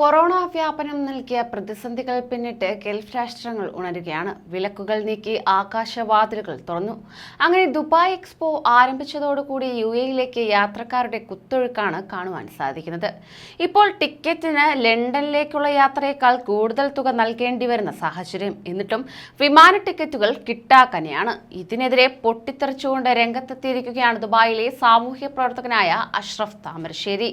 Corona വ്യാപനം നൽകിയ പ്രതിസന്ധികൾ പിന്നിട്ട് ഗൾഫ് രാഷ്ട്രങ്ങൾ ഉണരുകയാണ്. വിലക്കുകൾ നീക്കി ആകാശവാതിലുകൾ തുറന്നു. അങ്ങനെ ദുബായ് എക്സ്പോ ആരംഭിച്ചതോടുകൂടി യു എയിലേക്ക് യാത്രക്കാരുടെ കുത്തൊഴുക്കാണ് കാണുവാൻ സാധിക്കുന്നത്. ഇപ്പോൾ ടിക്കറ്റിന് ലണ്ടനിലേക്കുള്ള യാത്രയേക്കാൾ കൂടുതൽ തുക നൽകേണ്ടി വരുന്ന സാഹചര്യം എന്നിട്ടും വിമാന ടിക്കറ്റുകൾ കിട്ടാക്കനെയാണ്. ഇതിനെതിരെ പൊട്ടിത്തെറിച്ചുകൊണ്ട് രംഗത്തെത്തിയിരിക്കുകയാണ് ദുബായിലെ സാമൂഹ്യ പ്രവർത്തകനായ അഷ്റഫ് താമരശ്ശേരി.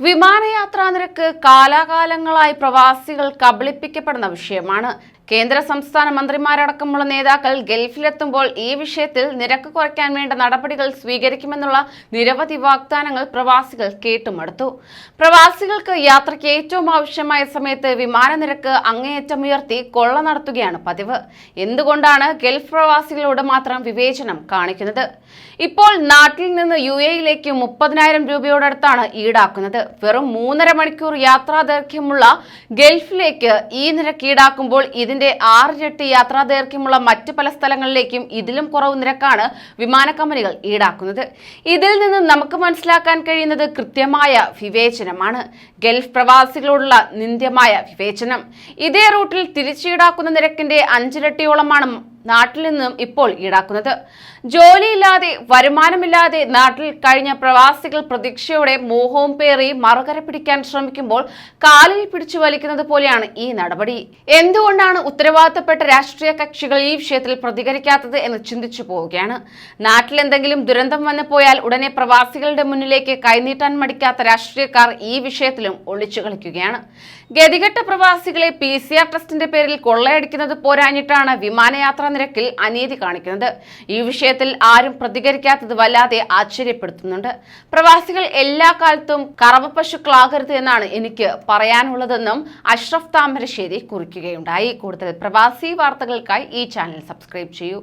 വിമാനയാത്രാ നിരക്ക് കാലാകാലങ്ങളായി പ്രവാസികൾ കബളിപ്പിക്കപ്പെടുന്ന വിഷയമാണ്. കേന്ദ്ര സംസ്ഥാന മന്ത്രിമാരടക്കമുള്ള നേതാക്കൾ ഗൾഫിലെത്തുമ്പോൾ ഈ വിഷയത്തിൽ നിരക്ക് കുറയ്ക്കാൻ വേണ്ട നടപടികൾ സ്വീകരിക്കുമെന്നുള്ള നിരവധി വാഗ്ദാനങ്ങൾ പ്രവാസികൾ കേട്ടുമടുത്തു. പ്രവാസികൾക്ക് യാത്രയ്ക്ക് ഏറ്റവും ആവശ്യമായ സമയത്ത് വിമാന നിരക്ക് അങ്ങേയറ്റം ഉയർത്തി കൊള്ള നടത്തുകയാണ് പതിവ്. എന്തുകൊണ്ടാണ് ഗൾഫ് പ്രവാസികളോട് മാത്രം വിവേചനം കാണിക്കുന്നത്? ഇപ്പോൾ നാട്ടിൽ നിന്ന് യു എയിലേക്ക് മുപ്പതിനായിരം രൂപയോടടുത്താണ് ഈടാക്കുന്നത്. വെറും മൂന്നര മണിക്കൂർ യാത്രാ ദൈർഘ്യമുള്ള ഗൾഫിലേക്ക് ഈ നിരക്ക് ഈടാക്കുമ്പോൾ ഇതിന്റെ ആറിരട്ടി യാത്രാ ദൈർഘ്യമുള്ള മറ്റ് പല സ്ഥലങ്ങളിലേക്കും ഇതിലും കുറവ് നിരക്കാണ് വിമാന കമ്പനികൾ ഈടാക്കുന്നത്. ഇതിൽ നിന്ന് നമുക്ക് മനസ്സിലാക്കാൻ കഴിയുന്നത് കൃത്യമായ വിവേചനമാണ്. ഗൾഫ് പ്രവാസികളോടുള്ള നിന്ദ്യമായ വിവേചനം. ഇതേ റൂട്ടിൽ തിരിച്ചീടാക്കുന്ന നിരക്കിന്റെ അഞ്ചിരട്ടിയോളമാണ് നാട്ടിൽ നിന്നും ഇപ്പോൾ ഈടാക്കുന്നത്. ജോലിയില്ലാതെ വരുമാനമില്ലാതെ നാട്ടിൽ കഴിഞ്ഞ പ്രവാസികൾ പ്രതീക്ഷയോടെ മോഹവും പേറി മറുകര പിടിക്കാൻ ശ്രമിക്കുമ്പോൾ കാലിൽ പിടിച്ചു വലിക്കുന്നത് പോലെയാണ് ഈ നടപടി. എന്തുകൊണ്ടാണ് ഉത്തരവാദിത്തപ്പെട്ട രാഷ്ട്രീയ കക്ഷികൾ ഈ വിഷയത്തിൽ പ്രതികരിക്കാത്തത് എന്ന് ചിന്തിച്ചു പോവുകയാണ്. നാട്ടിൽ എന്തെങ്കിലും ദുരന്തം വന്നു പോയാൽ ഉടനെ പ്രവാസികളുടെ മുന്നിലേക്ക് കൈനീട്ടാൻ മടിക്കാത്ത രാഷ്ട്രീയക്കാർ ഈ വിഷയത്തിലും ഒളിച്ചു കളിക്കുകയാണ്. ഗതികെട്ട പ്രവാസികളെ പി സി ആർ ടെസ്റ്റിന്റെ പേരിൽ കൊള്ളയടിക്കുന്നത് പോരാഞ്ഞിട്ടാണ് വിമാനയാത്രാ നിരക്കിൽ അനീതി കാണിക്കുന്നത് ഈ വിഷയത്തിൽ ആരും പ്രതികരിക്കാത്തത് വല്ലാതെ ആശ്ചര്യപ്പെടുത്തുന്നുണ്ട്. പ്രവാസികൾ എല്ലാ കാലത്തും കറവ പശുക്കളാകരുത് എന്നാണ് എനിക്ക് പറയാനുള്ളതെന്നും അഷ്റഫ് താമരശ്ശേരി കുറിക്കുകയുണ്ടായി. കൂടുതൽ പ്രവാസി വാർത്തകൾക്കായി ഈ ചാനൽ സബ്സ്ക്രൈബ് ചെയ്യൂ.